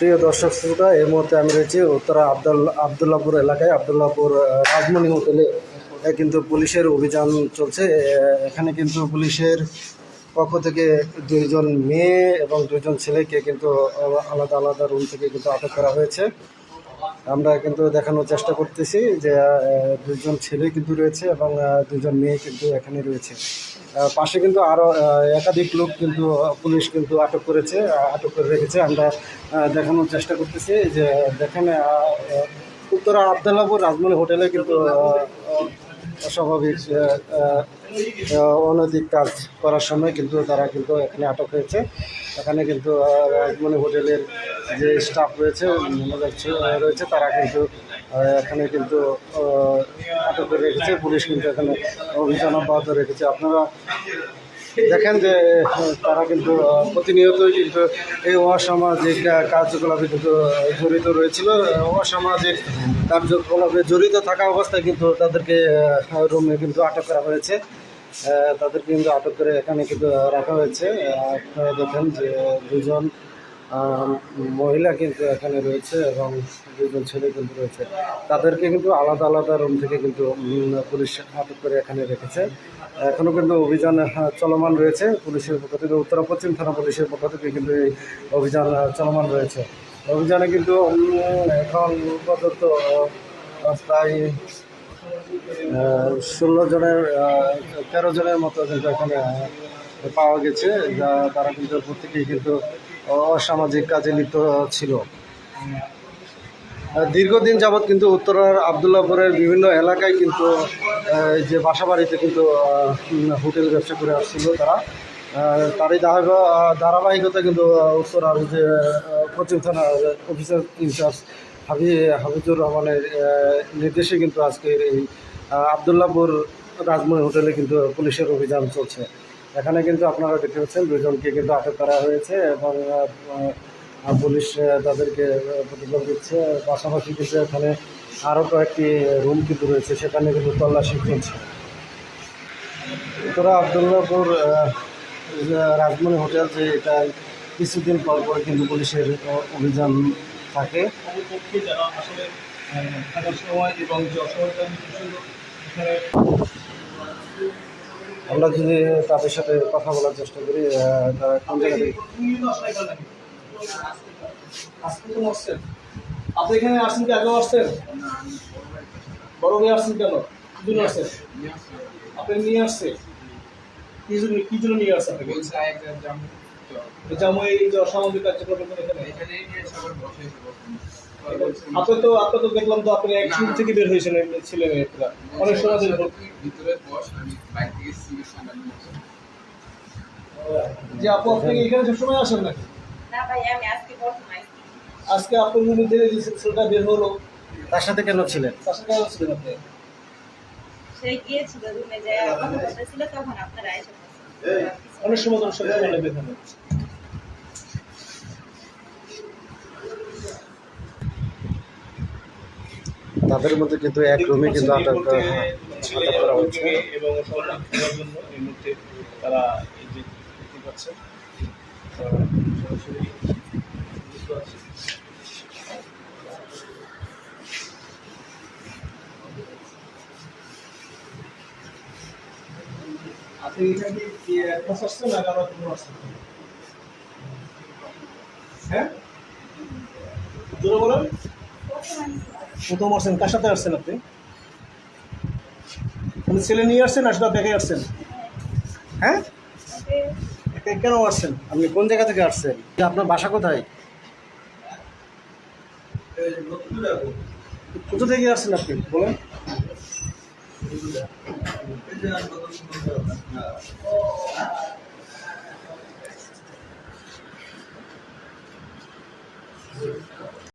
প্রিয় দর্শক শ্রোতা, এই মুহূর্তে আমি রয়েছি উত্তরা আবদুল আবদুল্লাপুর এলাকায়। আবদুল্লাপুর রাজমণি হোটেলে কিন্তু পুলিশের অভিযান চলছে। এখানে কিন্তু পুলিশের পক্ষ থেকে দুইজন মেয়ে এবং দুইজন ছেলেকে কিন্তু আলাদা আলাদা রুম থেকে কিন্তু আটক করা হয়েছে। আমরা কিন্তু দেখানোর চেষ্টা করতেছি যে দুজন ছেলে কিন্তু রয়েছে এবং দুজন মেয়ে কিন্তু এখানে রয়েছে। পাশে কিন্তু আরও একাধিক লোক কিন্তু পুলিশ কিন্তু আটক করেছে আটক করে রেখেছে। আমরা দেখানোর চেষ্টা করতেছি যে দেখেন উত্তরা আবদাল্লাপুর রাজমণি হোটেলে কিন্তু আহ, অনৈতিক কাজ করার সময় কিন্তু তারা কিন্তু এখানে আটক হয়েছে। এখানে কিন্তু রাজমণি হোটেলের যে স্টাফ রয়েছে রয়েছে, তারা কিন্তু এখানে কিন্তু আটক করে রেখেছে। পুলিশ কিন্তু এখানে অভিযান অব্যাহত রেখেছে। আপনারা দেখেন যে, তারা কিন্তু প্রতিনিয়তই কিন্তু এই অসামাজিক কার্যকলাপে কিন্তু জড়িত রয়েছিল। অসামাজিক কার্যকলাপে জড়িত থাকা অবস্থায় কিন্তু তাদেরকে রুমে কিন্তু আটক করা হয়েছে। তাদেরকে কিন্তু আটক করে এখানে কিন্তু রাখা হয়েছে। আপনারা দেখেন যে দুজন মহিলা কিন্তু এখানে রয়েছে এবং দুজন ছেলে কিন্তু রয়েছে। তাদেরকে কিন্তু আলাদা আলাদা রুম থেকে কিন্তু পুলিশ আটক করে এখানে রেখেছে। এখনও কিন্তু অভিযান চলমান রয়েছে। পুলিশের পক্ষ থেকে উত্তর পশ্চিম থানা পুলিশের পক্ষ থেকে কিন্তু এই অভিযান চলমান রয়েছে। অভিযানে কিন্তু এখন পর্যন্ত প্রায় ষোলো জনের তেরো জনের মতো কিন্তু এখানে পাওয়া গেছে। যা, তারা কিন্তু প্রত্যেকেই কিন্তু অসামাজিক কাজে লিপ্ত ছিল। দীর্ঘদিন যাবৎ কিন্তু উত্তরার আবদুল্লাপুরের বিভিন্ন এলাকায় কিন্তু যে বাসা বাড়িতে কিন্তু হোটেল ব্যবসা করে আসছিল তারা। তারই ধারাবাহিকতা কিন্তু উত্তরার যে পশ্চিম থানা অফিসার ইনচার্জ হাবি হাফিজুর রহমানের নির্দেশে কিন্তু আজকের এই আবদুল্লাপুর রাজময় হোটেলে কিন্তু পুলিশের অভিযান চলছে। এখানে কিন্তু আপনারা দেখতে পাচ্ছেন দুজনকে কিন্তু আটক করা হয়েছে এবং পুলিশ তাদেরকে আহ, প্রতিকার দিচ্ছে পাশাপাশি কিন্তু এখানে আরও কয়েকটি রুম কিন্তু রয়েছে সেখানে কিন্তু তল্লাশি চলছে। তোরা আবদুল্লাপুর রাজমণি হোটেল যে এটা কিছুদিন পর পর কিন্তু পুলিশের অভিযান থাকে। সময় এবং আমরা যদি তাদের সাথে কথা বলার চেষ্টা করি তারা কোন জায়গা আসছেন আপনি এখানে আসছেন কি? আগেও আসছেন? বড় ভাই আসছেন কেন? কি জন্য আসছেন? আপনি নিয়ে আসছে? কি জন্য কি জন্য নিয়ে আসছে আপনাকে? কার্যক্রম এখানে এখানে নিয়ে আপনি তো আপনি তো দেখলাম তো আপনি এক শুরু থেকে বের হয়েছিলেন ছিলেন একটা অনেক সময় ভিতরে বস আমি থেকে সামনে যে আপু আপনি এখানে সবসময় আসেন নাকি? না ভাই আমি আজকে প্রথম আসছি আজকে। আপনার রুমের থেকে যে ছেলেটা বের হলো। তার সাথে কেন ছিলেন? তার সাথে আসছিলেন আপনি? সে গিয়েছিল রুমে যে কথা বলতেছিল তখন আপনারা এসে অনেক সময় বেতনে তাদের মধ্যে কিন্তু এক রুমে কিন্তু আটক করা আটক করা হয়েছে এবং সরকার জন্য এই মুহূর্তে তারা এই যে দেখতে পাচ্ছেন তারা সরাসরি আপনি এখানে কি এক আসছেন না আরও আসছেন হ্যাঁ? জোরে বলেন। প্রথম আসছেন কার সাথে আসছেন আপনি? মানে ছেলে নিয়ে আসছেন না শুধু আপনি একাই আসছেন? হ্যাঁ? কেন আসছেন? আপনি কোন জায়গা থেকে আসছেন? আপনার বাসা কোথায়? কোথা থেকে আসছেন আপনি? বলেন। Thank you.